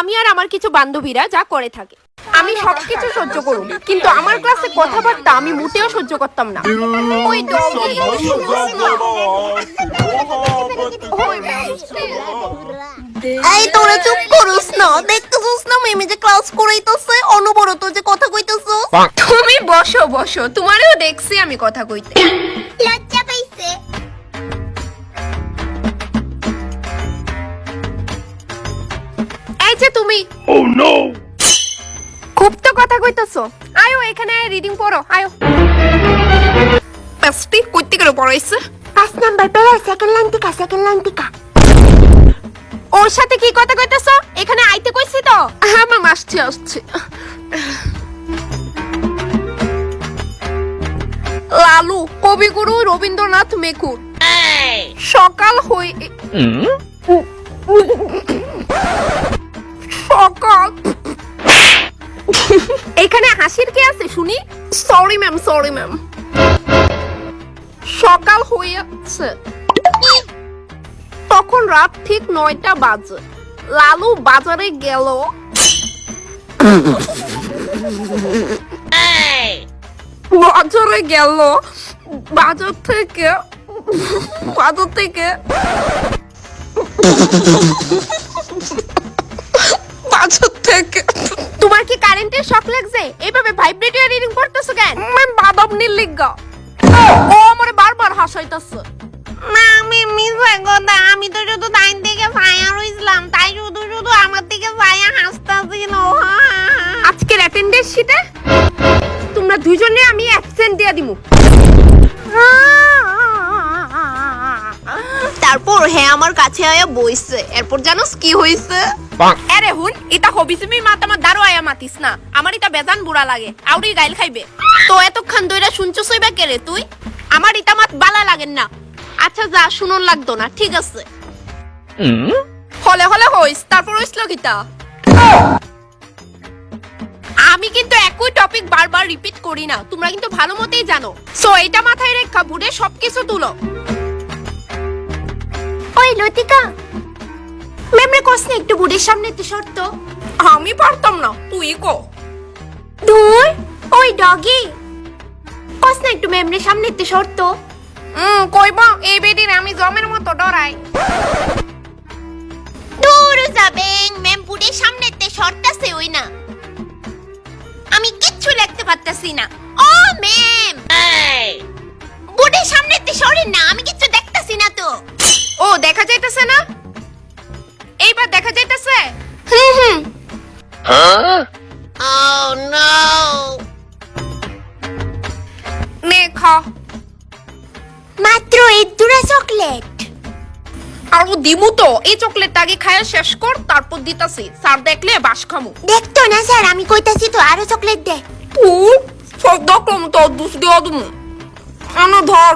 আমি আর আমার কিছু বান্ধবীরা যা করে থাকে। আমি সবকিছু সহ্য করুম কিন্তু আমার ক্লাসে কথাবার্তা আমি মোটেও সহ্য করতাম না। ওই এই তোরা চুপ করুস না দেখতেছিস না মেমে যে ক্লাস করাইতেছে? অনবরত যে কথা কইতেছো তুমি বসো বসো তোমারও দেখছি আমি কথা কইতে। তুমি Oh no! খুব তো কথা কইতেছো। আয়ো এখানে রিডিং পড়ো আয়ো। পেস্টি কইতে করে পড়াইছে পাঁচ নাম্বার পেরা সেকেন্ড লাইন টিকা সেকেন্ড লাইন টিকা। ওর সাথে কি কথা কইতেছো? এখানে আইতে কইছি তো। হ্যাঁ ম্যাম আসছি আসছি। লালু কবিগুরু রবীন্দ্রনাথ মেকুর। সকাল হই এখানে হাসির কি আছে শুনি? সরি ম্যাম সরি ম্যাম সকাল হয়েছে তখন রাত ঠিক নয়টা বাজে। লালু বাজারে গেল। বাজারে গেল। বাজার থেকে বাজার থেকে বাজার থেকে। তোমার কি কারেন্টের শক লাগছে? এইভাবে ভাইব্রেটর রিডিং করতেছো কেন? ম্যাম বাদাম নির্লিজ্ঞা। ও আমারে বারবার হাসাইতাছে। না আমি মিছে কথা আমি তো শুধু টাইম থেকে ছায়া রইছিলাম তাই শুধু শুধু আমার থেকে ছায়া হাসতাছিল। আজকের অ্যাটেন্ডেন্স শিটে তোমরা দুজনে আমি অ্যাবসেন্ট দিয়া দিমু। তারপর হ্যাঁ আমার কাছে আয়া বইছে। এরপর জানোস কি হইছে? আরে হুন এটা হবি তুমি মাত আমার দারো আয়া মাতিস না। আমার এটা বেজান বুড়া লাগে আউরি গাইল খাইবে। তো এতক্ষণ দইরা শুনছসই বা কেরে তুই? আমার ইটা মাত বালা লাগেন না। আচ্ছা যা শুনুন লাগতো না ঠিক আছে। হলে হলে হইস তারপর হইসলো কিতা আমি কিন্তু একই টপিক বারবার রিপিট করি না তোমরা কিন্তু ভালো মতেই জানো। সো এটা মাথায় রেখা বুড়ে সবকিছু তুলো। ওই লতিকা। মেমরে কোস না একটু বুড়ির সামনে একটু শর্ত? আমি পারতাম না তুই কো। দূর ওই ডগি। কোস না একটু মেমরে সামনে একটু শর্ত? হুম কইবা এই বেডির আমি জমের মতো ডরাই। দূর যাবেন মেম বুড়ির সামনে একটু শর্ত আছে ওই না। আমি কিচ্ছু লিখতে পারতাছি না। ও মেম বুড়ির সামনে একটু সরেন না আমি কিচ্ছু দেখতাছি না তো। দেখা যাইতেছে না? এইবার দেখা যাইতেছে? হুম হুম? Oh no! নে খা। মাত্র এই দুটা চকলেট। আর ও দিমু তো এই চকলেটটা আগে খায়া শেষ কর তারপর দিতাছি। স্যার দেখলে বাস খামু। দেখতো না স্যার আমি কইতাছি তো আরও চকলেট দে। তুই সব দেখলাম তো দুষ দেওয়া দিমু। আনো ধর।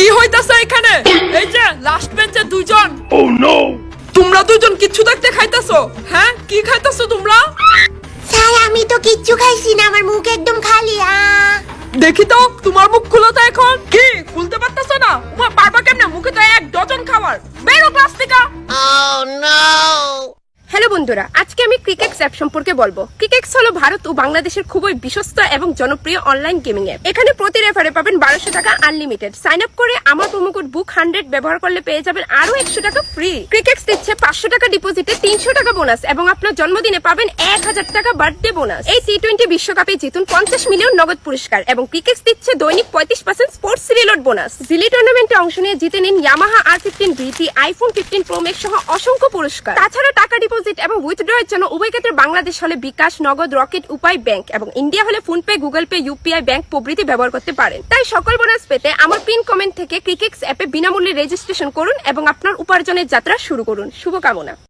কি হইতাছে এখানে? এই যে লাস্ট বেঞ্চে দুইজন। ও নো তোমরা দুজন কিচ্ছু দেখতে খাইতাছো? হ্যাঁ? কি খাইতাছো তোমরা? স্যার আমি তো কিচ্ছু খাইছি না আমার মুখ একদম খালি আ। দেখি তো তোমার মুখ খুলো তো এখন। কি? অ্যাপ সম্পর্কে বলব। ক্রিকেক্স হলো ভারত ও বাংলাদেশের খুবই বিশ্বস্ত এবং জনপ্রিয় অনলাইন গেমিং অ্যাপ এখানে প্রতি রেফারে পাবেন বারোশো টাকা আনলিমিটেড সাইন আপ করে আমার প্রোমোকোড বুক হান্ড্রেড ব্যবহার করলে পেয়ে যাবেন আরও একশো টাকা ফ্রি ক্রিকেক্স দিচ্ছে পাঁচশো টাকা ডিপোজিটে তিনশো টাকা বোনাস এবং আপনার জন্মদিনে পাবেন এক হাজার টাকা বার্থডে বোনাস এই টি টোয়েন্টি বিশ্বকাপে জিতুন পঞ্চাশ মিলিয়ন নগদ পুরস্কার এবং ক্রিকেক্স দিচ্ছে দৈনিক পঁয়ত্রিশ percent sports reload bonus Jili টুর্নামেন্টে অংশ নিয়ে জিতে নিন ইয়ামাহা আর ফিফটিন বিটি আইফোন ফিফটিন প্রো সহ অসংখ্য পুরস্কার। তাছাড়া টাকা ডিপোজিট এবং উইথড্রয়ের জন্য উভয় ক্ষেত্রে বাংলাদেশ হলে বিকাশ, নগদ, রকেট, উপায় ব্যাংক এবং ইন্ডিয়া হলে PhonePe, Google Pay, UPI bank প্রভৃতি ব্যবহার করতে পারেন। তাই সকল বোনাস পেতে আমার পিন কমেন্ট থেকে ক্রিকেক্স অ্যাপে বিনামূল্যে রেজিস্ট্রেশন করুন এবং আপনার উপার্জনের যাত্রা শুরু করুন। শুভকামনা।